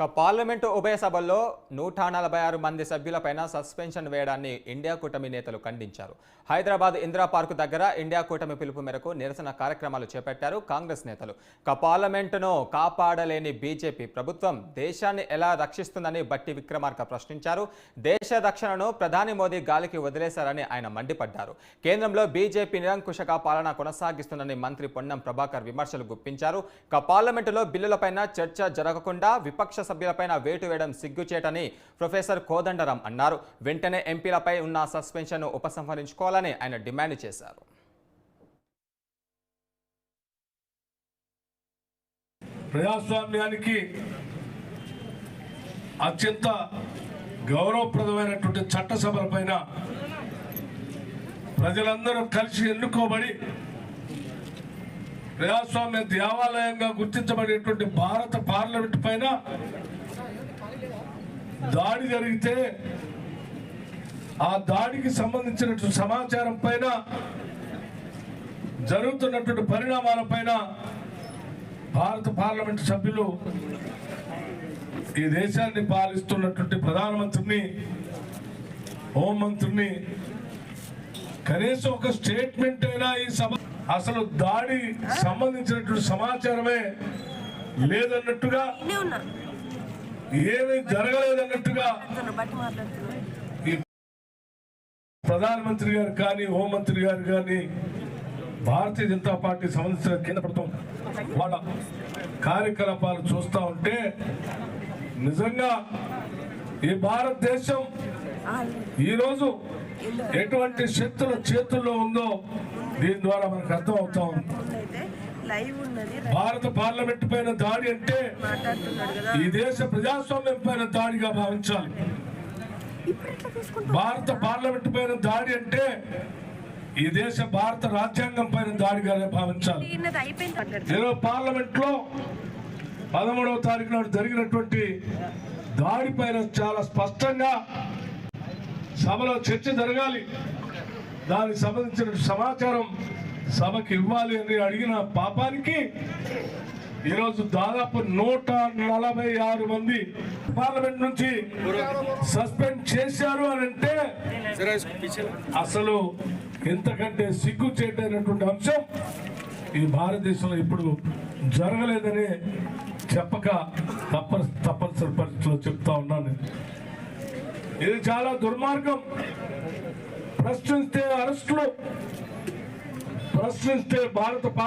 ఇక పార్లమెంటు ఉభయ సభల్లో నూట నలభై ఆరు మంది సభ్యులపైన సస్పెన్షన్ వేయడాన్ని ఇండియా కూటమి నేతలు ఖండించారు. హైదరాబాద్ ఇందిరా పార్కు దగ్గర ఇండియా కూటమి పిలుపు మేరకు నిరసన కార్యక్రమాలు చేపట్టారు కాంగ్రెస్ నేతలు. ఇక పార్లమెంటును కాపాడలేని బీజేపీ ప్రభుత్వం దేశాన్ని ఎలా రక్షిస్తుందని బట్టి విక్రమార్క ప్రశ్నించారు. దేశ రక్షణను ప్రధాని మోదీ గాలికి వదిలేశారని ఆయన మండిపడ్డారు. కేంద్రంలో బీజేపీ నిరంకుశగా పాలన కొనసాగిస్తుందని మంత్రి పొన్నం ప్రభాకర్ విమర్శలు గుప్పించారు. ఇక పార్లమెంటులో బిల్లులపైన చర్చ జరగకుండా విపక్ష సభ్యులపైన వేటు వేయడం సిగ్గుచేటని ప్రొఫెసర్ కోదండరాం అన్నారు. వెంటనే ఎంపీలపై ఉన్న సస్పెన్షన్ను ఉపసంహరించుకోవాలని ఆయన డిమాండ్ చేశారు. ప్రజాస్వామ్యానికి అత్యంత గౌరవప్రదమైనటువంటి చట్టసభల పైన ప్రజలందరూ కలిసి ఎన్నుకోబడి ప్రజాస్వామ్య దేవాలయంగా గుర్తించబడేటువంటి భారత పార్లమెంట్ పైన దాడి జరిగితే ఆ దాడికి సంబంధించినటువంటి సమాచారం పైన జరుగుతున్నటువంటి పరిణామాల పైన భారత పార్లమెంట్ సభ్యులు ఈ దేశాన్ని పాలిస్తున్నటువంటి ప్రధానమంత్రిని హోంమంత్రిని కనీసం ఒక స్టేట్మెంట్ అయినా ఈ సభ అసలు దాడి సంబంధించినటువంటి సమాచారమే లేదన్నట్టుగా ఏమీ జరగలేదన్నట్టుగా ప్రధానమంత్రి గారు కానీ హోంమంత్రి గారు కానీ భారతీయ జనతా పార్టీ సంబంధించిన కేంద్ర ప్రభుత్వం వాళ్ళ కార్యకలాపాలు చూస్తూ ఉంటే నిజంగా ఈ భారతదేశం ఈరోజు ఎటువంటి శక్తుల చేతుల్లో ఉందో దీని ద్వారా మనకు అర్థం అవుతా ఉంది భారత పార్లమెంట్ పైన దాడి అంటే ఈ దేశ ప్రజాస్వామ్యం పైన దాడిగా భావించాలి. భారత పార్లమెంట్ పైన దాడి అంటే ఈ దేశ భారత రాజ్యాంగం పైన దాడిగా భావించాలి. ఈరోజు పార్లమెంట్లో పదమూడవ తారీఖు నాడు జరిగినటువంటి దాడి పైన చాలా స్పష్టంగా సభలో చర్చ జరగాలి. దానికి సంబంధించిన సమాచారం సభకి ఇవ్వాలి అని అడిగిన పాపానికి ఈరోజు దాదాపు నూట నలభై ఆరు మంది పార్లమెంట్ నుంచి సస్పెండ్ చేశారు అని అంటే అసలు ఇంతకంటే సిగ్గు చేయటైనటువంటి అంశం ఈ భారతదేశంలో ఇప్పుడు జరగలేదని చెప్పక తప్ప తప్పనిసరి పరిస్థితిలో చెప్తా ఉన్నాను. ఇది చాలా దుర్మార్గం. ప్రశ్నిస్తే అరెస్టులు. ప్రశ్నిస్తే భారత పార్లమెంట్